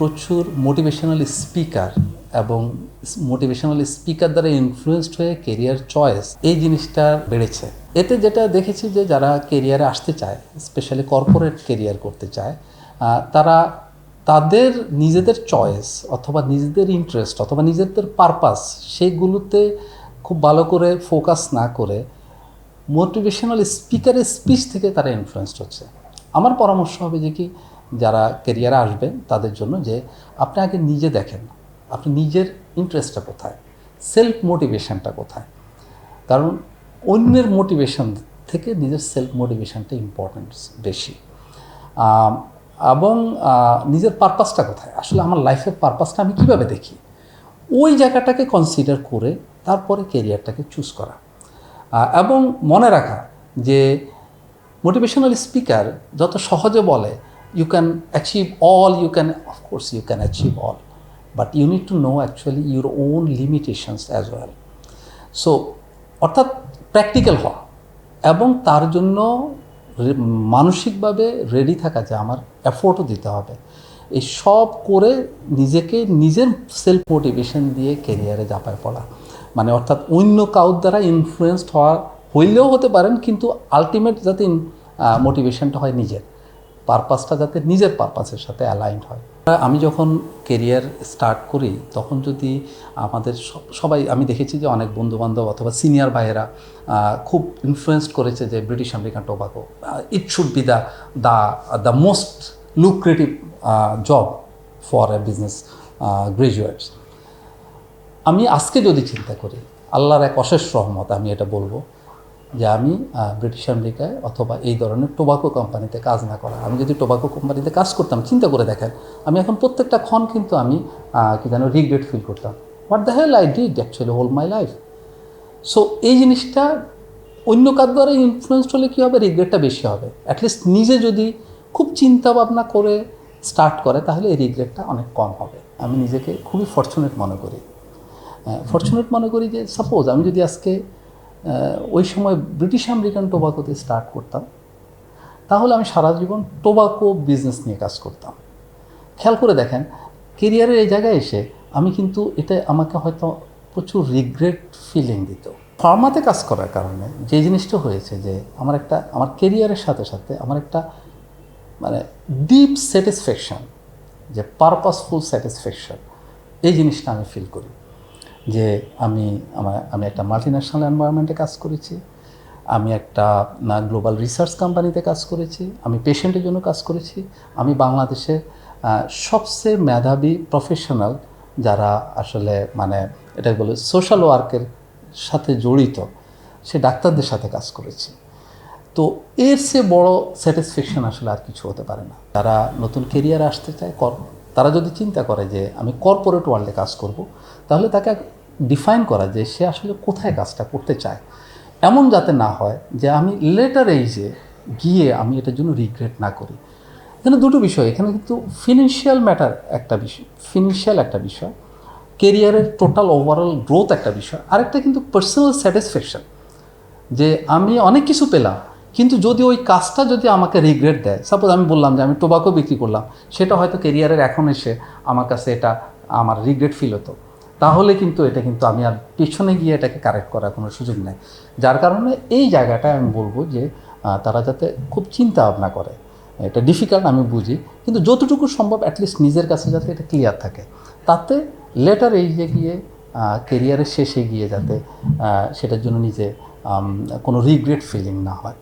প্রচুর motivational speaker এবং motivational speaker দ্বারা ইনফ্লুয়েসড হয়ে কেরিয়ার চয়েস এই জিনিসটা বেড়েছে। এতে যেটা দেখেছি যে যারা কেরিয়ারে আসতে চায় স্পেশালি কর্পোরেট কেরিয়ার করতে চায় তারা তাদের নিজেদের চয়েস অথবা নিজেদের ইন্টারেস্ট অথবা নিজেদের পারপাস সেইগুলোতে খুব ভালো করে ফোকাস না করে মোটিভেশনাল স্পিকারের স্পিচ থেকে তারা ইনফ্লুয়েসড হচ্ছে। আমার পরামর্শ হবে যে কি যারা কেরিয়ারে আসবেন, তাদের জন্য যে আপনি আগে নিজে দেখেন, আপনি নিজের ইন্টারেস্টটা কোথায়? সেলফ মোটিভেশনটা কোথায়? কারণ অন্যের মোটিভেশন থেকে নিজের সেলফ মোটিভেশনটা ইম্পর্টেন্স বেশি এবং নিজের পারপাসটা কোথায়? আসলে আমার লাইফের পারপাসটা আমি কীভাবে দেখি? ওই জায়গাটাকে কনসিডার করে তারপরে কেরিয়ারটাকে চুজ করা। এবং মনে রাখা যে মোটিভেশনাল স্পিকার যত সহজে বলে you can achieve all you can of course you can achieve all but you need to know actually your own limitations as well so অর্থাৎ প্র্যাকটিক্যাল হওয়া এবং তার জন্য মানসিকভাবে রেডি থাকা যে আমার এফোর্টও দিতে হবে। এই সব করে নিজেকে নিজের সেলফ মোটিভেশন দিয়ে কেরিয়ারে জাপায় পড়া। মানে অর্থাৎ অন্য কাউর দ্বারা ইনফ্লুয়েসড হওয়া হইলেও হতে পারেন, কিন্তু আলটিমেট যাতে মোটিভেশনটা হয় নিজের। পারপাসটা যাতে নিজের পারপাসের সাথে অ্যালাইন হয়। আমি যখন কেরিয়ার স্টার্ট করি, তখন যদি আমাদের সবাই, আমি দেখেছি যে অনেক বন্ধুবান্ধব অথবা সিনিয়র ভাইয়েরা খুব ইনফ্লুয়েসড করেছে যে British American tobacco it should be the the the most lucrative job for a business graduates আমি আজকে যদি চিন্তা করি, আল্লাহর এক অশেষ রহমত আমি এটা বলব যে আমি ব্রিটিশ আমেরিকায় অথবা এই ধরনের টোবাকো কোম্পানিতে কাজ না করা। আমি যদি টোবাকো কোম্পানিতে কাজ করতাম, চিন্তা করে দেখেন, আমি এখন প্রত্যেকটা ক্ষণ কিন্তু আমি কি যেন রিগ্রেট ফিল করতাম। What the hell I did actually whole my life so এই জিনিসটা অন্য কার দ্বারা ইনফ্লুয়েসড হলে কী হবে? রিগ্রেটটা বেশি হবে। অ্যাটলিস্ট নিজে যদি খুব চিন্তা ভাবনা করে স্টার্ট করে, তাহলে এই রিগ্রেটটা অনেক কম হবে। আমি নিজেকে খুবই ফর্চুনেট মনে করি। ফর্চুনেট মনে করি যে সাপোজ আমি যদি আজকে ওই সময় ব্রিটিশ আমেরিকান টোবাকোতে স্টার্ট করতাম। তাহলে আমি সারা জীবন টোবাকো বিজনেস নিয়ে কাজ করতাম। খেয়াল করে দেখেন কেরিয়ারের এই জায়গায় এসে আমি কিন্তু এটা আমাকে হয়তো প্রচুর রিগ্রেট ফিলিং দিত। ফার্মাতে কাজ করার কারণে যে জিনিসটা হয়েছে যে আমার একটা, আমার কেরিয়ারের সাথে সাথে আমার একটা মানে ডিপ স্যাটিসফ্যাকশন যে পারপাসফুল স্যাটিসফ্যাকশন এই জিনিসটা আমি ফিল করি। যে আমি আমার, আমি একটা মাল্টি ন্যাশনাল এনভায়রনমেন্টে কাজ করেছি, আমি একটা গ্লোবাল রিসার্চ কোম্পানিতে কাজ করেছি, আমি পেশেন্টের জন্য কাজ করেছি, আমি বাংলাদেশের সবচেয়ে মেধাবী প্রফেশনাল যারা আসলে মানে এটা বলে সোশ্যাল ওয়ার্কের সাথে জড়িত, সে ডাক্তারদের সাথে কাজ করেছি। তো এর সে বড় স্যাটিসফ্যাকশন আসলে আর কিছু হতে পারে না। যারা নতুন কেরিয়ার আসতে চায়, কর তারা যদি চিন্তা করে যে আমি কর্পোরেট ওয়ার্ল্ডে কাজ করব, তাহলে তাকে ডিফাইন করা যে সে আসলে কোথায় কাজটা করতে চায়। এমন যাতে না হয় যে আমি লেটার এইজে গিয়ে আমি এটার জন্য রিগ্রেট না করি। এখানে দুটো বিষয়, এখানে কিন্তু ফিনান্সিয়াল ম্যাটার একটা বিষয় ফিনান্সিয়াল একটা বিষয় কেরিয়ারের টোটাল ওভারঅল গ্রোথ একটা বিষয়, আরেকটা কিন্তু পার্সোনাল স্যাটিসফ্যাকশন যে আমি অনেক কিছু পেলাম কিন্তু যদি ওই কাজটা যদি আমাকে রিগ্রেট দেয় সাপোজ আমি বললাম যে আমি টোবাকো বিক্রি করলাম, সেটা হয়তো কেরিয়ারের এখন এসে আমার কাছে এটা, আমার রিগ্রেট ফিল হতো। তাহলে কিন্তু এটা কিন্তু আমি আর পিছনে গিয়ে এটাকে কারেক্ট করার কোনো সুযোগ নেই। যার কারণে এই জায়গাটায় আমি বলব যে তারা যাতে খুব চিন্তা ভাবনা করে। এটা ডিফিকাল্ট আমি বুঝি, কিন্তু যতটুকু সম্ভব অ্যাটলিস্ট নিজের কাছে যাতে এটা ক্লিয়ার থাকে। তাতে লেটার এই যে গিয়ে কেরিয়ারের শেষে গিয়ে যাতে সেটার জন্য নিজে কোনো রিগ্রেট ফিলিং না হয়।